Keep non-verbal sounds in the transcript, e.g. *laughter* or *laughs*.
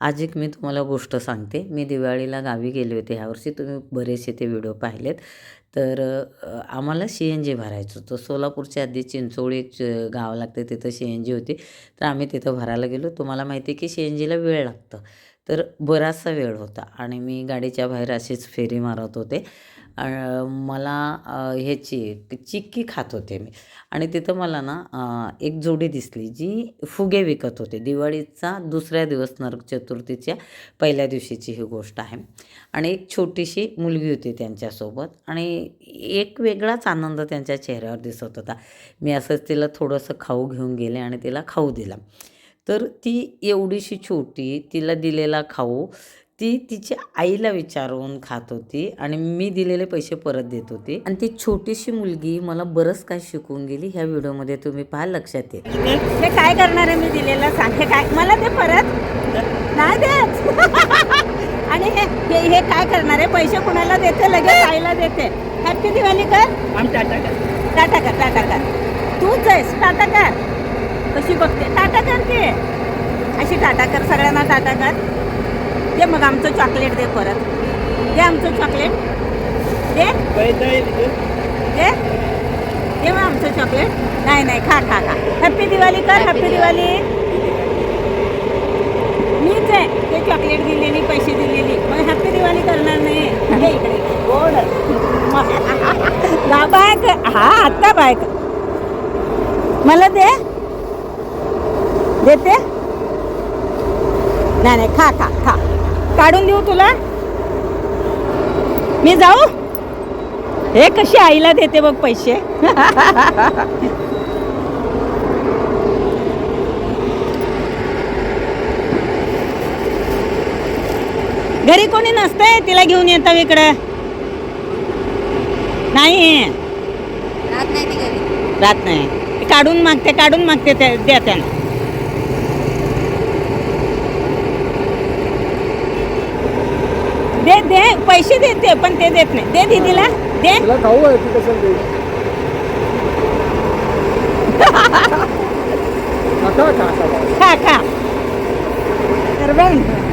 आज एक मी तुम्हाला गोष्ट सांगते. मी दिवाळीला गावी गेले होते ह्यावर्षी. तुम्ही बरेचसे ते व्हिडिओ पाहिलेत. तर आम्हाला सी एन जी भरायचं होतं. सोलापूरच्या आधी चिंचोळी एक च- गाव लागते. तिथं सी एन जी होती. तर आम्ही तिथं भरायला गेलो. तुम्हाला माहिती आहे की सी एन जीला वेळ लागतं. तर बराचसा वेळ होता आणि मी गाडीच्या बाहेर अशीच फेरी मारत होते. मला ह्याची चिक्की खात होते मी. आणि तिथं मला ना एक जोडी दिसली जी फुगे विकत होते. दिवाळीचा दुसऱ्या दिवस नरक चतुर्थीच्या पहिल्या दिवशीची ही गोष्ट आहे. आणि एक छोटीशी मुलगी होती त्यांच्यासोबत आणि एक वेगळाच आनंद त्यांच्या चेहऱ्यावर दिसत होता. मी असंच तिला थोडंसं खाऊ घेऊन गेले आणि तिला खाऊ दिला. तर ती एवढीशी छोटी तिला दिलेला खाऊ ती तिच्या आईला विचारून खात होती आणि मी दिलेले पैसे परत देत होती. आणि ती छोटीशी मुलगी मला बरंच काय शिकवून गेली. ह्या व्हिडिओमध्ये तुम्ही पहा लक्षात येईल. हे काय करणार आहे मी दिलेलं सांग. काय मला ते परत. नाही देत. *laughs* आणि हे हे हे काय करणार आहे? पैसे कुणाला देते? लगेच आईला देते. हॅपी दिवाळी कर. टाटा कर. टाटा कर टाटा कर. तूच आहेस. टाटा कर. कशी बघते? टाटा कर की. अशी टाटा कर सगळ्यांना टाटा कर. दे मग आमचं चॉकलेट दे परत. दे आमचं चॉकलेट दे. दे. दे मग आमचं चॉकलेट नाही नाही खा खा खा. हॅपी दिवाळी कर हॅपी दिवाळी मीच आहे. ते चॉकलेट दिलेली पैसे दिलेली. मग हॅपी दिवाळी करणार नाही. इकडे. गोड *laughs* बायक हा आत्ता बायक मला दे. देते. नाही नाही खा खा खा. काढून देऊ तुला? मी जाऊ? हे कशी आईला देते बघ पैसे. घरी कोणी नसतंय? तिला घेऊन येतं इकडं. नाही. राहत नाही काढून मागते काढून मागते ते द्या त्यांना दे दे पैसे देते पण ते देत नाही. दे दीदीला दे. तुला खाऊ आहे दे *laughs* खा खा. खा खा. तर बघ.